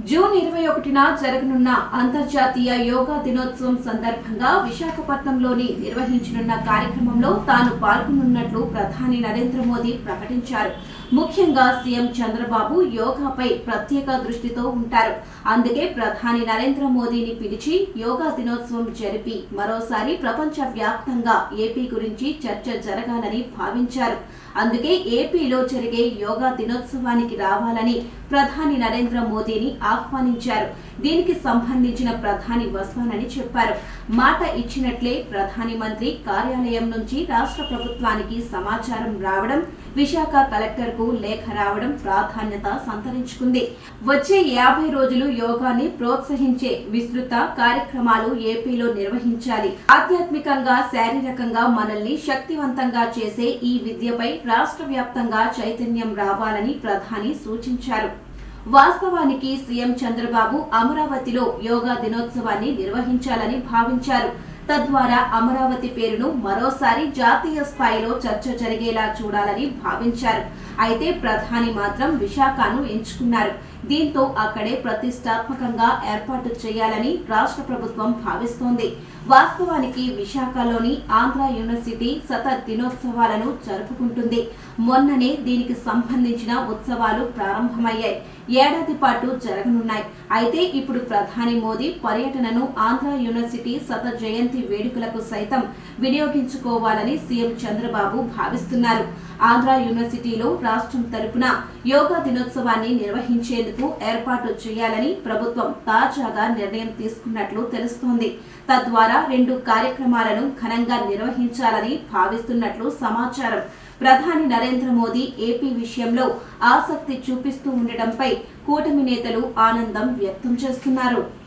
June ఇరవై ఒకటిన జరగనున్న అంతర్జాతీయ యోగా దినోత్సవం సందర్భంగా విశాఖపట్నంలోని నిర్వహించనున్న కార్యక్రమంలో తాను పాల్గొనున్నట్లు ప్రధాని నరేంద్ర మోదీ ప్రకటించారు. ముఖ్యంగా సీఎం చంద్రబాబు యోగాపై ప్రత్యేక దృష్టితో ఉంటారు. అందుకే ప్రధాని నరేంద్ర మోదీని పిలిచి యోగా దినోత్సవం జరిపి మరోసారి ప్రపంచ వ్యాప్తంగా ఏపీ గురించి చర్చ జరగాలని భావించారు. అందుకే ఏపీలో జరిగే యోగా దినోత్సవానికి రావాలని ప్రధాని నరేంద్ర మోదీని ఆహ్వానించారు. దీనికి సంబంధించిన ప్రధాని వస్తానని చెప్పారు. మాట ఇచ్చినట్లే ప్రధాని మంత్రి కార్యాలయం నుంచి రాష్ట్ర ప్రభుత్వానికి సమాచారం రావడం విశాఖ కలెక్టర్ మేరకు లేఖ రావడం ప్రాధాన్యత సంతరించుకుంది. వచ్చే యాభై రోజులు యోగాని ప్రోత్సహించే విస్తృత కార్యక్రమాలు ఏపీలో నిర్వహించాలి. ఆధ్యాత్మికంగా శారీరకంగా మనల్ని శక్తివంతంగా చేసే ఈ విద్యపై రాష్ట్ర వ్యాప్తంగా చైతన్యం రావాలని ప్రధాని సూచించారు. వాస్తవానికి సీఎం చంద్రబాబు అమరావతిలో యోగా దినోత్సవాన్ని నిర్వహించాలని భావించారు. తద్వారా అమరావతి పేరును మరోసారి జాతీయ స్థాయిలో చర్చ జరిగేలా చూడాలని భావించారు. అయితే ప్రధాని మాత్రం విశాఖను ఎంచుకున్నారు. దీంతో అక్కడే ప్రతిష్టాత్మకంగా ఏర్పాటు చేయాలని రాష్ట్ర ప్రభుత్వం భావిస్తోంది. వాస్తవానికి విశాఖలోని ఆంధ్ర యూనివర్సిటీ శత దినోత్సవాలను జరుపుకుంటుంది. మొన్ననే దీనికి సంబంధించిన ఉత్సవాలు ప్రారంభమయ్యాయి. ఏడాది పాటు జరగనున్నాయి. అయితే ఇప్పుడు ప్రధాని మోదీ పర్యటనను ఆంధ్ర యూనివర్సిటీ శత జయంతి వేడుకలకు సైతం వినియోగించుకోవాలని సీఎం చంద్రబాబు భావిస్తున్నారు. ఆంధ్ర యూనివర్సిటీలో రాష్ట్రం తరపున యోగా దినోత్సవాన్ని నిర్వహించేందుకు ఏర్పాటు చేయాలని ప్రభుత్వం తాజాగా నిర్ణయం తీసుకున్నట్లు తెలుస్తోంది. తద్వారా రెండు కార్యక్రమాలను ఘనంగా నిర్వహించాలని భావిస్తున్నట్లు సమాచారం. ప్రధాని నరేంద్ర మోదీ ఏపీ విషయంలో ఆసక్తి చూపిస్తూ ఉండటంపై కూటమి నేతలు ఆనందం వ్యక్తం చేస్తున్నారు.